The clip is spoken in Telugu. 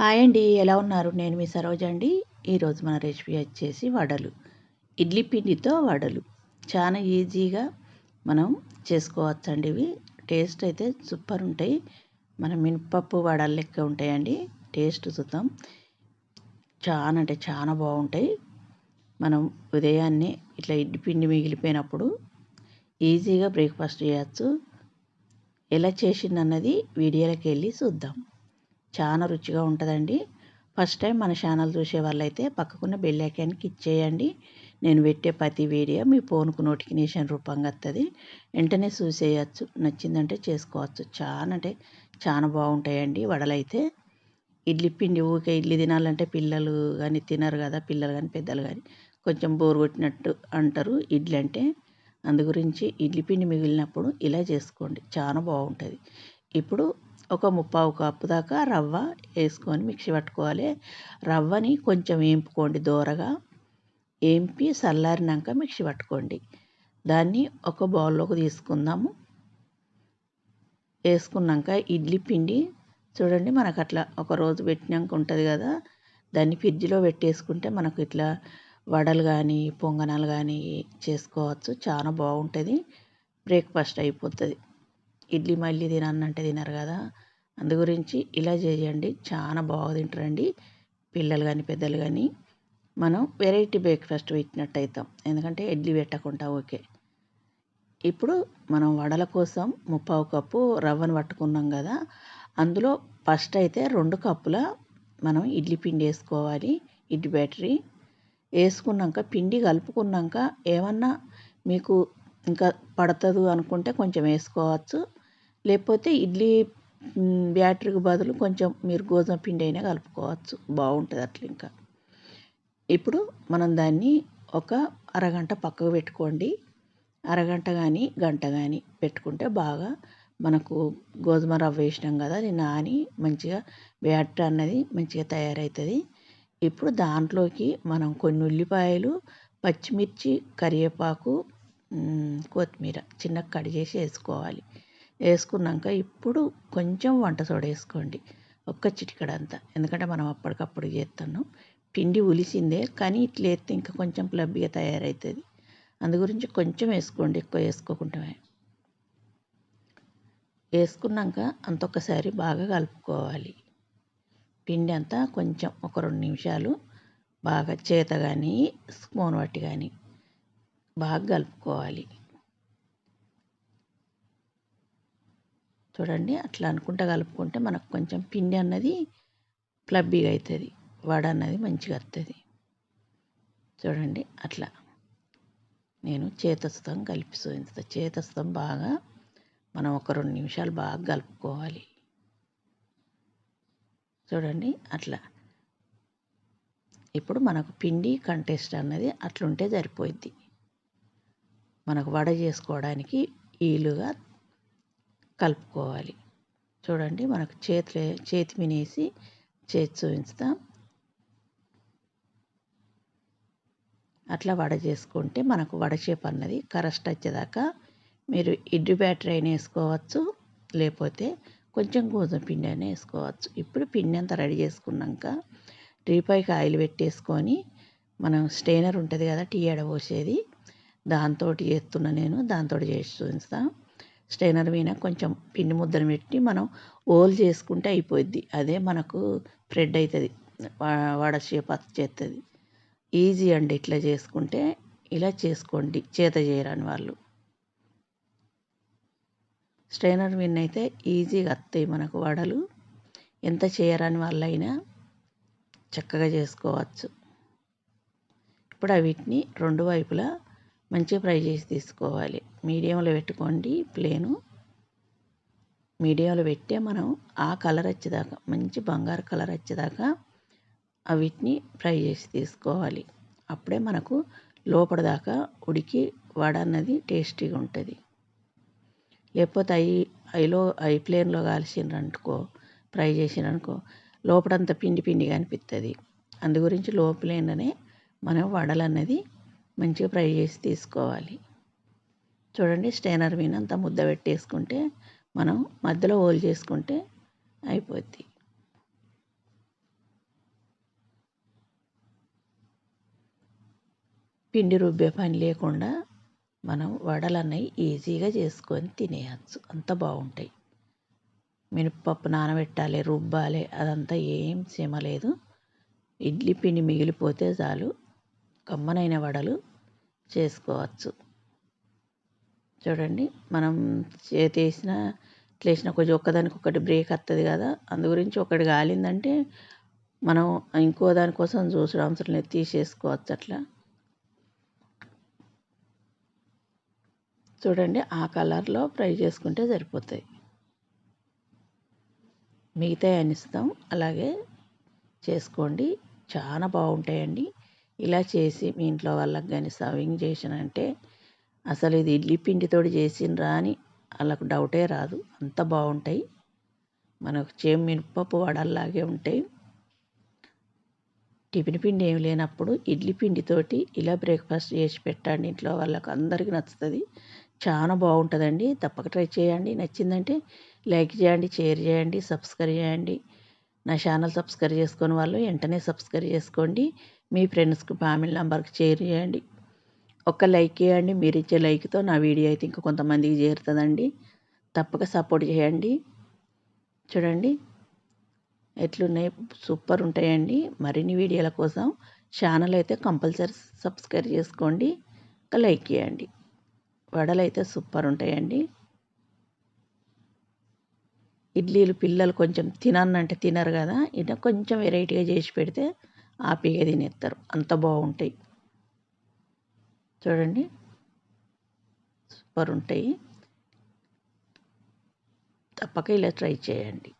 హాయ్ అండి ఎలా ఉన్నారు? నేను మీ సరోజ అండి. ఈరోజు మన రెసిపీ వచ్చేసి వడలు. ఇడ్లీ పిండితో వడలు. చాలా ఈజీగా మనం చేసుకోవచ్చండి ఇవి. టేస్ట్ అయితే సూపర్ ఉంటాయి. మన మినపప్పు వడలు లెక్క ఉంటాయండి. టేస్ట్ చూద్దాం. చాలా అంటే చాలా బాగుంటాయి. మనం ఉదయాన్నే ఇట్లా ఇడ్లీ పిండి మిగిలిపోయినప్పుడు ఈజీగా బ్రేక్ఫాస్ట్ చేయొచ్చు. ఎలా చేసిందన్నది వీడియోలోకి వెళ్ళి చూద్దాం. చాలా రుచిగా ఉంటుందండి. ఫస్ట్ టైం మన ఛానల్ చూసే వాళ్ళైతే పక్కకున్న బెల్ ఇచ్చేయండి నేను పెట్టే ప్రతి వీడియో మీ ఫోన్కు నోటిఫికేషన్ రూపంగా వస్తుంది వెంటనే చూసేయచ్చు. నచ్చిందంటే చేసుకోవచ్చు. చాలా అంటే చాలా బాగుంటాయండి వడలైతే. ఇడ్లీ పిండి ఊకే ఇడ్లీ తినాలంటే పిల్లలు కానీ తినరు కదా పిల్లలు కానీ పెద్దలు కానీ కొంచెం బోర్ కొట్టినట్టు అంటారు ఇడ్లీ అంటే. అందు గురించి ఇడ్లీ పిండి మిగిలినప్పుడు ఇలా చేసుకోండి. చాలా బాగుంటుంది. ఇప్పుడు ఒక ముప్పావు కప్పు దాకా రవ్వ వేసుకొని మిక్సీ పట్టుకోవాలి. రవ్వని కొంచెం వేంపుకోండి దోరగా. వేంపి చల్లారినాక మిక్సీ పట్టుకోండి. దాన్ని ఒక బౌల్లోకి తీసుకుందాము. వేసుకున్నాక ఇడ్లీ పిండి చూడండి మనకు అట్లా ఒక రోజు పెట్టినాక ఉంటుంది కదా. దాన్ని ఫ్రిడ్జ్లో పెట్టేసుకుంటే మనకు ఇట్లా వడలు కానీ పొంగనాలు కానీ చేసుకోవచ్చు. చాలా బాగుంటుంది. బ్రేక్ఫాస్ట్ అయిపోతుంది. ఇడ్లీ మళ్ళీ తినన్నంటే తినరు కదా. అందు గురించి ఇలా చేయండి. చాలా బాగా తింటారండి. పిల్లలు కానీ పెద్దలు కానీ మనం వెరైటీ బ్రేక్ఫాస్ట్ పెట్టినట్టు అవుతాం ఎందుకంటే ఇడ్లీ పెట్టకుండా ఓకే. ఇప్పుడు మనం వడల కోసం ముప్పావు కప్పు రవ్వను పట్టుకున్నాం కదా. అందులో ఫస్ట్ అయితే రెండు కప్పుల మనం ఇడ్లీ పిండి వేసుకోవాలి. ఇడ్లీ బ్యాటరీ వేసుకున్నాక పిండి కలుపుకున్నాక ఏమన్నా మీకు ఇంకా పడుతుంది అనుకుంటే కొంచెం వేసుకోవచ్చు. లేకపోతే ఇడ్లీ బ్యాటరీకి బదులు కొంచెం మీరు గోధుమ పిండి అయినా కలుపుకోవచ్చు. బాగుంటుంది అట్లా ఇంకా. ఇప్పుడు మనం దాన్ని ఒక అరగంట పక్కకు పెట్టుకోండి. అరగంట కానీ గంట కానీ పెట్టుకుంటే బాగా మనకు గోధుమ రవ్వ వేసినాం కదా అది నాని మంచిగా బ్యాటర్ అన్నది మంచిగా తయారవుతుంది ఇప్పుడు దాంట్లోకి మనం కొన్ని ఉల్లిపాయలు పచ్చిమిర్చి కరివేపాకు కొత్తిమీర చిన్నగా కట్ చేసి వేసుకోవాలి. వేసుకున్నాక ఇప్పుడు కొంచెం వంట సోడా వేసుకోండి. ఒక్క చిటికడంతా ఎందుకంటే మనం అప్పటికప్పుడు చేస్తున్నాం పిండి ఉలిసిందే కానీ ఇట్లా వేస్తే ఇంకా కొంచెం ప్లబ్బిగా తయారవుతుంది అందు గురించి కొంచెం వేసుకోండి ఎక్కువ వేసుకోకుండా వేసుకున్నాక అంత బాగా కలుపుకోవాలి. పిండి అంతా కొంచెం ఒక రెండు నిమిషాలు బాగా చేత కానీ స్పూన్ పట్టి కానీ బాగా కలుపుకోవాలి. చూడండి అట్లా అనుకుంటా కలుపుకుంటే మనకు కొంచెం పిండి అన్నది ఫ్లబ్బీగా అవుతుంది వడ అన్నది మంచిగా వస్తుంది చూడండి అట్లా. నేను చేతస్థం కలిపి చేతస్థం బాగా మనం ఒక రెండు నిమిషాలు బాగా కలుపుకోవాలి. చూడండి అట్లా. ఇప్పుడు మనకు పిండి కంటెస్ట్ అన్నది అట్లుంటే సరిపోద్ది మనకు వడ చేసుకోవడానికి ఈలుగా కలుపుకోవాలి. చూడండి మనకు చేతిలో చేతి మినేసి చేతి చూపిస్తాం. అట్లా వడ చేసుకుంటే మనకు వడచేపు అన్నది కరస్ట్ వచ్చేదాకా మీరు ఇడ్లీ బ్యాటర్ అయినా వేసుకోవచ్చు లేకపోతే కొంచెం గోధుమ పిండి అయినా వేసుకోవచ్చు. ఇప్పుడు పిండి అంతా రెడీ చేసుకున్నాక టీపైకి ఆయిల్ పెట్టేసుకొని మనం స్టెయినర్ ఉంటుంది కదా టీ ఎడబోసేది దాంతో చేస్తున్నా నేను దాంతో చేసి చూపిస్తాను స్టైనర్ మీద కొంచెం పిండి ముద్దను పెట్టి మనం ఓల్ చేసుకుంటే అయిపోద్ది అదే మనకు స్ప్రెడ్ అవుతుంది వడ షేప్ చేస్తుంది ఈజీ అండి ఇట్లా చేసుకుంటే. ఇలా చేసుకోండి. చేత చేయరాని వాళ్ళు. స్ట్రైనర్ విన్ అయితే ఈజీగా వస్తాయి మనకు వడలు. ఎంత చేయరాని వాళ్ళైనా చక్కగా చేసుకోవచ్చు. ఇప్పుడు వీటిని రెండు వైపులా మంచిగా ఫ్రై చేసి తీసుకోవాలి. మీడియంలో పెట్టుకోండి ప్లేను. మీడియంలో పెట్టే మనం ఆ కలర్ వచ్చేదాకా మంచి బంగారు కలర్ వచ్చేదాకా వీటిని ఫ్రై చేసి తీసుకోవాలి. అప్పుడే మనకు లోపల దాకా ఉడికి వడ అన్నది టేస్టీగా ఉంటుంది. లేకపోతే అవి అయిలో ఐ ప్లేన్లో కాల్చిండ్రనుకో ఫ్రై చేసిరనుకో లోపడంతా పిండి పిండిగా అనిపిస్తుంది అందు గురించి లో ప్లేన్లోనే మనం వడలు అన్నది మంచిగా ఫ్రై చేసి తీసుకోవాలి. చూడండి స్టైనర్ మీన్ అంతా ముద్ద పెట్టేసుకుంటే మనం మధ్యలో హోల్ చేసుకుంటే అయిపోద్ది. పిండి రుబ్బే పని లేకుండా మనం వడలన్నీ ఈజీగా చేసుకొని తినేయచ్చు. అంత బాగుంటాయి. మినప్పప్పు నానబెట్టాలి రుబ్బాలి అదంతా ఏం శ్రమ లేదు. ఇడ్లీ పిండి మిగిలిపోతే చాలు. కమ్మనైన వడలు చేసుకోవచ్చు. చూడండి మనం చేసిన ఇట్లా వేసిన కొంచెం ఒక్కదానికి ఒకటి బ్రేక్ వస్తుంది కదా అందు గురించి ఒకటి కాలిందంటే మనం ఇంకో దానికోసం చూసడం అవసరం లేదు తీసేసుకోవచ్చు అట్లా. చూడండి ఆ కలర్లో ఫ్రై చేసుకుంటే సరిపోతాయి. మిగతా అనిస్తాం అలాగే చేసుకోండి. చాలా బాగుంటాయండి. ఇలా చేసి మీ ఇంట్లో వాళ్ళకి కానీ సర్వింగ్ చేసినంటే అసలు ఇది ఇడ్లీ పిండితోటి చేసిండ్రా అని వాళ్ళకు డౌటే రాదు. అంత బాగుంటాయి. మనకు చేమ్ మినపప్పు వడల్లాగే ఉంటాయి. టిఫిన్ పిండి ఏమి లేనప్పుడు ఇడ్లీ పిండితోటి ఇలా బ్రేక్ఫాస్ట్ చేసి పెట్టండి. ఇంట్లో వాళ్ళకు అందరికీ నచ్చుతుంది. చాలా బాగుంటుందండి. తప్పక ట్రై చేయండి. నచ్చిందంటే లైక్ చేయండి షేర్ చేయండి సబ్స్క్రైబ్ చేయండి. నా ఛానల్ సబ్స్క్రైబ్ చేసుకుని వాళ్ళు వెంటనే సబ్స్క్రైబ్ చేసుకోండి. మీ ఫ్రెండ్స్కి ఫ్యామిలీ మెంబర్కి షేర్ చేయండి. ఒక్క లైక్ చేయండి మీరు ఇచ్చే లైక్తో నా వీడియో అయితే ఇంకా కొంతమందికి చేరుతుందండి. తప్పక సపోర్ట్ చేయండి. చూడండి. ఎట్లున్నాయి? సూపర్ ఉంటాయండి. మరిన్ని వీడియోల కోసం ఛానల్ అయితే కంపల్సరీ సబ్స్క్రైబ్ చేసుకోండి. ఒక లైక్ చేయండి. వడలు అయితే సూపర్ ఉంటాయండి. ఇడ్లీలు పిల్లలు కొంచెం తినన్నంటే తినరు కదా. ఇట్లా కొంచెం వెరైటీగా చేసి పెడితే ఆపిగా తినేస్తారు. అంత బాగుంటాయి. చూడండి. సూపర్ ఉంటాయి. తప్పక ఇలా ట్రై చేయండి.